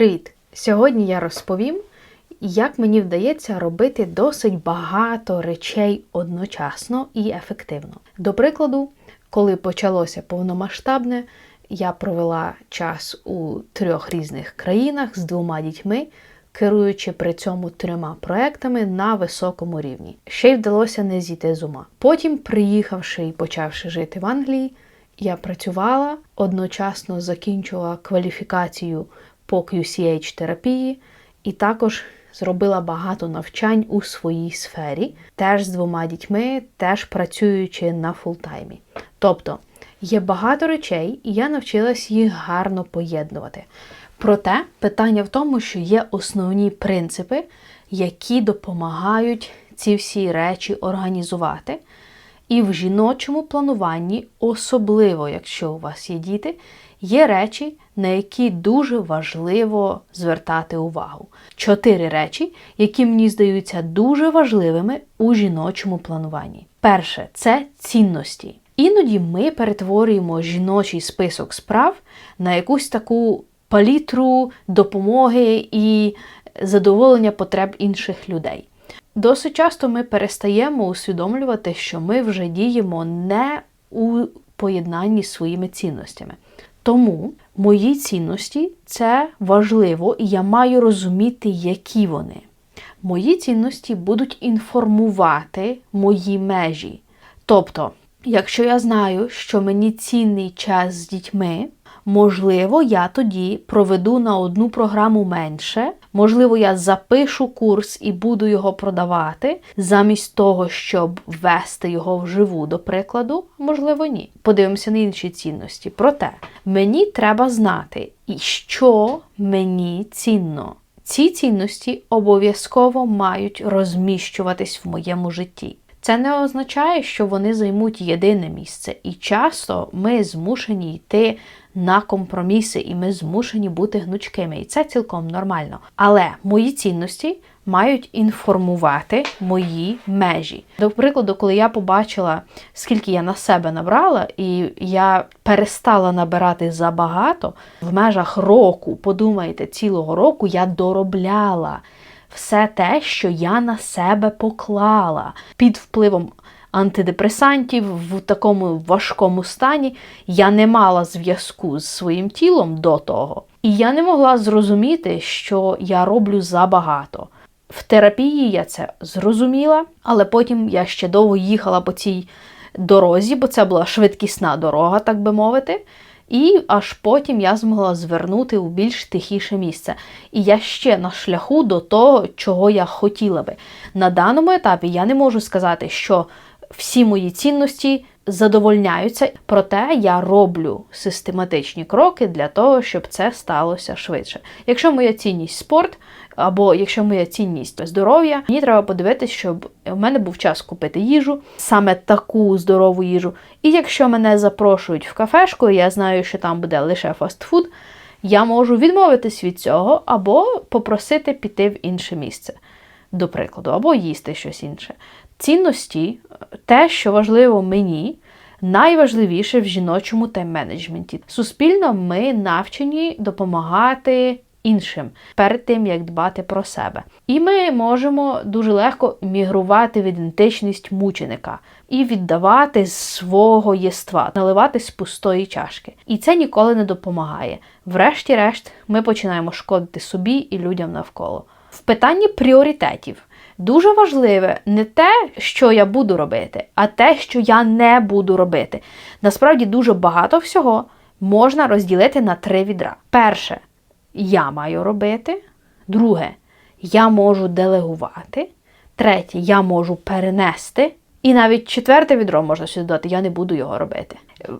Привіт! Сьогодні я розповім, як мені вдається робити досить багато речей одночасно і ефективно. До прикладу, коли почалося повномасштабне, я провела час у трьох різних країнах з двома дітьми, керуючи при цьому трьома проектами на високому рівні. Ще й вдалося не зійти з ума. Потім, приїхавши і почавши жити в Англії, я працювала, одночасно закінчувала кваліфікацію по QCH терапії і також зробила багато навчань у своїй сфері, теж з двома дітьми, теж працюючи на фултаймі. Тобто є багато речей, і я навчилась їх гарно поєднувати. Проте питання в тому, що є основні принципи, які допомагають ці всі речі організувати. І в жіночому плануванні, особливо якщо у вас є діти, є речі, на які дуже важливо звертати увагу. Чотири речі, які мені здаються дуже важливими у жіночому плануванні. Перше це цінності. Іноді ми перетворюємо жіночий список справ на якусь таку палітру допомоги і задоволення потреб інших людей. Досить часто ми перестаємо усвідомлювати, що ми вже діємо не у поєднанні з своїми цінностями. Тому мої цінності це важливо, і я маю розуміти, які вони. Мої цінності будуть інформувати мої межі. Тобто, якщо я знаю, що мені цінний час з дітьми, можливо, я тоді проведу на одну програму менше. Можливо, я запишу курс і буду його продавати, замість того, щоб ввести його вживу, до прикладу, можливо, ні. Подивимося на інші цінності. Проте мені треба знати, і що мені цінно. Ці цінності обов'язково мають розміщуватись в моєму житті. Це не означає, що вони займуть єдине місце, і часто ми змушені йти на компроміси, і ми змушені бути гнучкими. І це цілком нормально. Але мої цінності мають інформувати мої межі. До прикладу, коли я побачила, скільки я на себе набрала, і я перестала набирати забагато, в межах року, подумайте, цілого року я доробляла. Все те, що я на себе поклала під впливом антидепресантів в такому важкому стані, я не мала зв'язку з своїм тілом до того. І я не могла зрозуміти, що я роблю забагато. В терапії я це зрозуміла, але потім я ще довго їхала по цій дорозі, бо це була швидкісна дорога, так би мовити. І аж потім я змогла звернути у більш тихіше місце. І я ще на шляху до того, чого я хотіла би. На даному етапі я не можу сказати, що всі мої цінності задовольняються, проте я роблю систематичні кроки для того, щоб це сталося швидше. Якщо моя цінність спорт, або якщо моя цінність здоров'я, мені треба подивитися, щоб у мене був час купити їжу, саме таку здорову їжу. І якщо мене запрошують в кафешку, і я знаю, що там буде лише фастфуд, я можу відмовитись від цього, або попросити піти в інше місце, до прикладу, або їсти щось інше. Цінності, те, що важливо мені, найважливіше в жіночому тайм-менеджменті. Суспільно ми навчені допомагати іншим перед тим, як дбати про себе. І ми можемо дуже легко мігрувати в ідентичність мученика і віддавати свого єства, наливати з пустої чашки. І це ніколи не допомагає. Врешті-решт, ми починаємо шкодити собі і людям навколо. В питанні пріоритетів. Дуже важливе не те, що я буду робити, а те, що я не буду робити. Насправді дуже багато всього можна розділити на три відра. Перше, я маю робити. Друге, я можу делегувати. Третє, я можу перенести. І навіть четверте відро можна сюди додати, я не буду його робити.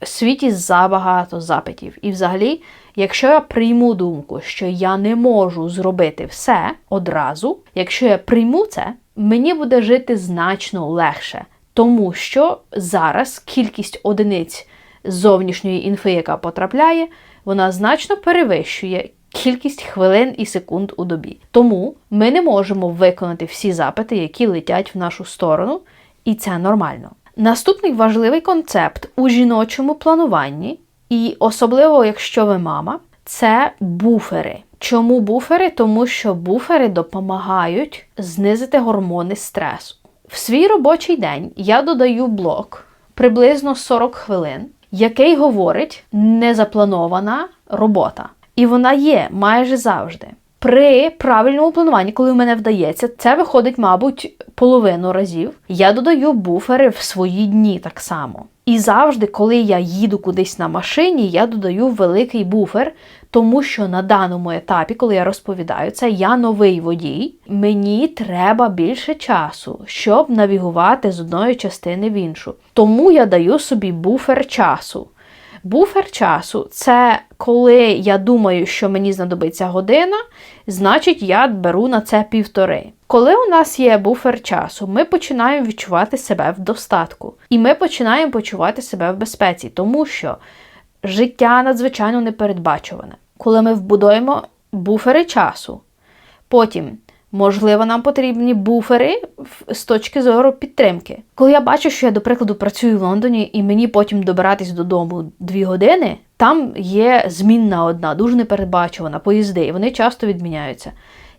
В світі забагато запитів. І взагалі, якщо я прийму думку, що я не можу зробити все одразу, якщо я прийму це, мені буде жити значно легше. Тому що зараз кількість одиниць зовнішньої інфи, яка потрапляє, вона значно перевищує кількість хвилин і секунд у добі. Тому ми не можемо виконати всі запити, які летять в нашу сторону, і це нормально. Наступний важливий концепт у жіночому плануванні, і особливо, якщо ви мама, це буфери. Чому буфери? Тому що буфери допомагають знизити гормони стресу. В свій робочий день я додаю блок приблизно 40 хвилин, який говорить незапланована робота. І вона є майже завжди. При правильному плануванні, коли в мене вдається, це виходить, мабуть, половину разів. Я додаю буфери в свої дні так само. І завжди, коли я їду кудись на машині, я додаю великий буфер, тому що на даному етапі, коли я розповідаю це, я новий водій, мені треба більше часу, щоб навігувати з одної частини в іншу. Тому я даю собі буфер часу. Буфер часу це коли я думаю, що мені знадобиться година, значить я беру на це півтори. Коли у нас є буфер часу, ми починаємо відчувати себе в достатку. І ми починаємо почувати себе в безпеці, тому що життя надзвичайно непередбачуване. Коли ми вбудуємо буфери часу, потім Можливо, нам потрібні буфери з точки зору підтримки. Коли я бачу, що я, до прикладу, працюю в Лондоні і мені потім добиратись додому дві години, там є змінна одна, дуже непередбачувана, поїзди, і вони часто відміняються.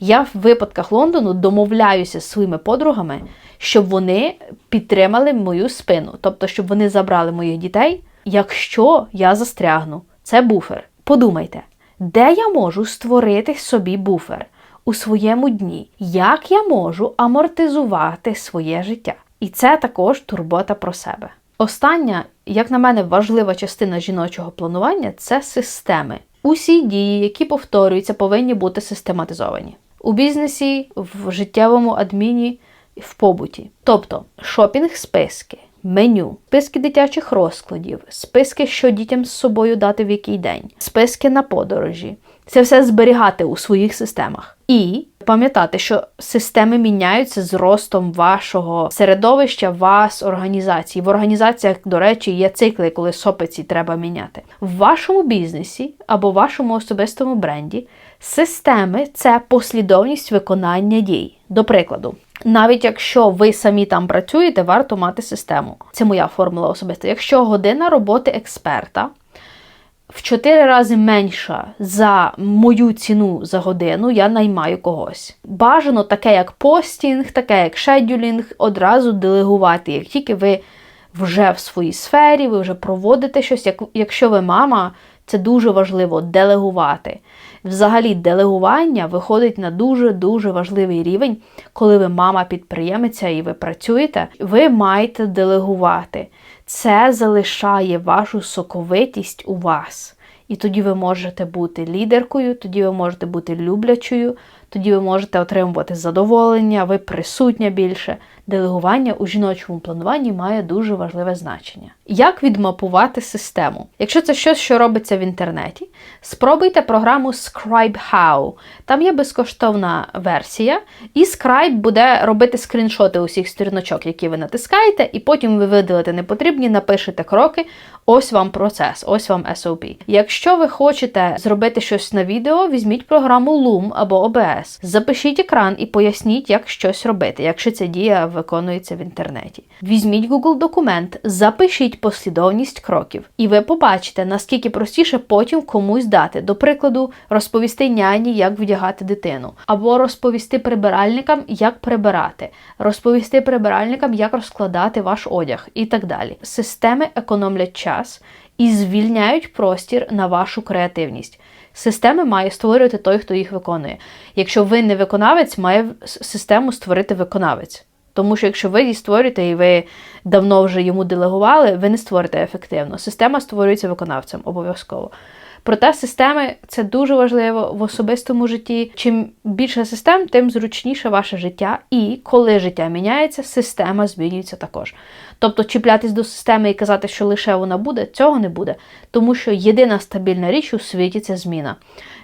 Я в випадках Лондону домовляюся з своїми подругами, щоб вони підтримали мою спину, тобто, щоб вони забрали моїх дітей, якщо я застрягну. Це буфер. Подумайте, де я можу створити собі буфер? У своєму дні, як я можу амортизувати своє життя. І це також турбота про себе. Остання, як на мене, важлива частина жіночого планування це системи. Усі дії, які повторюються, повинні бути систематизовані у бізнесі, в життєвому адміні, в побуті. Тобто шопінг-списки, меню, списки дитячих розкладів, списки, що дітям з собою дати в який день, списки на подорожі. Це все зберігати у своїх системах. І пам'ятати, що системи міняються з ростом вашого середовища, вас, організації. В організаціях, до речі, є цикли, коли сопиці треба міняти. В вашому бізнесі або вашому особистому бренді системи це послідовність виконання дій. До прикладу. Навіть якщо ви самі там працюєте, варто мати систему. Це моя формула особиста. Якщо година роботи експерта в 4 рази менша за мою ціну за годину, я наймаю когось. Бажано таке, як постінг, таке, як шедюлінг, одразу делегувати. Як тільки ви вже в своїй сфері, ви вже проводите щось. Як, Якщо ви мама, це дуже важливо делегувати. Взагалі, делегування виходить на дуже-дуже важливий рівень, коли ви мама підприємиця і ви працюєте, ви маєте делегувати. Це залишає вашу соковитість у вас. І тоді ви можете бути лідеркою, тоді ви можете бути люблячою, тоді ви можете отримувати задоволення, ви присутня більше. Делегування у жіночому плануванні має дуже важливе значення. Як відмапувати систему? Якщо це щось, що робиться в інтернеті, спробуйте програму Scribe How. Там є безкоштовна версія, і Scribe буде робити скріншоти усіх сторіночок, які ви натискаєте, і потім ви видалите непотрібні, напишете кроки. Ось вам процес, ось вам SOP. Якщо ви хочете зробити щось на відео, візьміть програму Loom або OBS, запишіть екран і поясніть, як щось робити, якщо ця дія виконується в інтернеті. Візьміть Google документ, запишіть послідовність кроків, і ви побачите, наскільки простіше потім комусь дати. До прикладу, розповісти няні, як вдягати дитину, або розповісти прибиральникам, як прибирати, розповісти прибиральникам, як розкладати ваш одяг і так далі. Системи економлять час і звільняють простір на вашу креативність. Системи має створювати той, хто їх виконує. Якщо ви не виконавець, має систему створити виконавець. Тому що якщо ви її створюєте і ви давно вже йому делегували, ви не створите ефективно. Система створюється виконавцем обов'язково. Проте системи це дуже важливо в особистому житті. Чим більше систем, тим зручніше ваше життя. І коли життя міняється, система змінюється також. Тобто чіплятись до системи і казати, що лише вона буде, цього не буде. Тому що єдина стабільна річ у світі це зміна.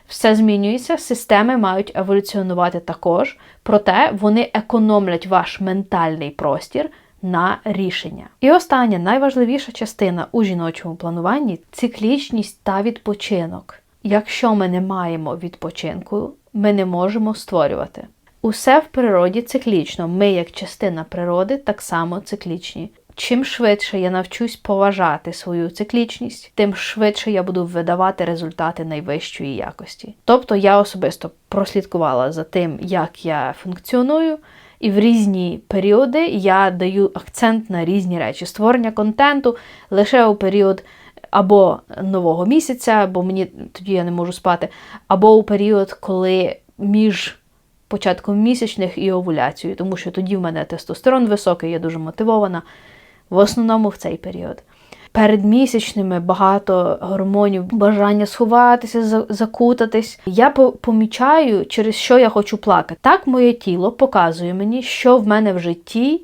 Все змінюється, системи мають еволюціонувати також, проте вони економлять ваш ментальний простір на рішення. І остання найважливіша частина у жіночому плануванні циклічність та відпочинок. Якщо ми не маємо відпочинку, ми не можемо створювати. Усе в природі циклічно. Ми, як частина природи, так само циклічні. чим швидше я навчусь поважати свою циклічність, тим швидше я буду видавати результати найвищої якості. Тобто я особисто прослідкувала за тим, як я функціоную. І в різні періоди я даю акцент на різні речі. Створення контенту лише у період або нового місяця, бо мені тоді я не можу спати, або у період, коли між початком місячних і овуляцією, тому що тоді в мене тестостерон високий, я дуже мотивована. В основному в цей період. Перед місячними багато гормонів, бажання сховатися, за- закутатись. Я помічаю, через що я хочу плакати. Так моє тіло показує мені, що в мене в житті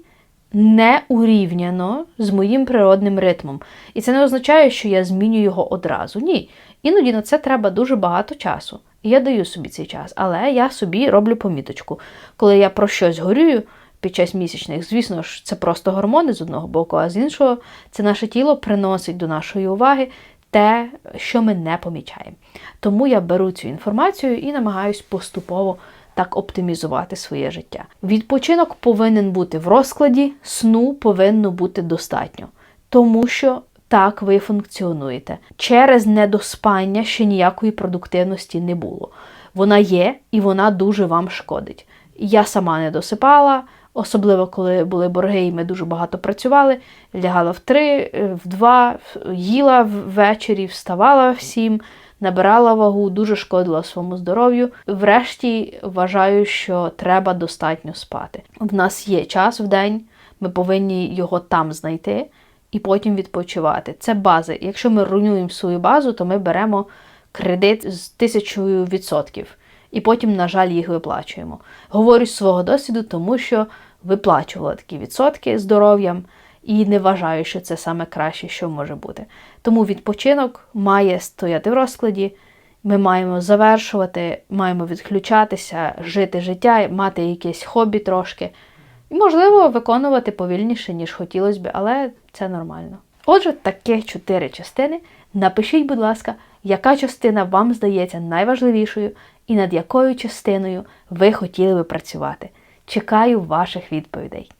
не урівняно з моїм природним ритмом. І це не означає, що я зміню його одразу. Ні. Іноді на це треба дуже багато часу. І я даю собі цей час, але я собі роблю поміточку. Коли я про щось горюю під час місячних, звісно ж, це просто гормони з одного боку, а з іншого, це наше тіло приносить до нашої уваги те, що ми не помічаємо. Тому я беру цю інформацію і намагаюсь поступово так оптимізувати своє життя. Відпочинок повинен бути в розкладі, сну повинно бути достатньо, тому що так ви функціонуєте. Через недоспання ще ніякої продуктивності не було. Вона є і вона дуже вам шкодить. Я сама не досипала, особливо коли були борги, і ми дуже багато працювали. Лягала в три, е, в два, їла ввечері, вставала в сім, набирала вагу, дуже шкодила своєму здоров'ю. Врешті вважаю, що треба достатньо спати. В нас є час в день, ми повинні його там знайти і потім відпочивати. Це бази. Якщо ми руйнуємо свою базу, то ми беремо кредит з тисячою відсотків. І потім, на жаль, їх виплачуємо. Говорю з свого досвіду, тому що виплачувала такі відсотки здоров'ям і не вважаю, що це саме краще, що може бути. Тому відпочинок має стояти в розкладі. Ми маємо завершувати, маємо відключатися, жити життя, мати якесь хобі трошки. І, можливо, виконувати повільніше, ніж хотілося б, але це нормально. Отже, таких чотири частини. Напишіть, будь ласка, яка частина вам здається найважливішою і над якою частиною ви хотіли би працювати. Чекаю ваших відповідей.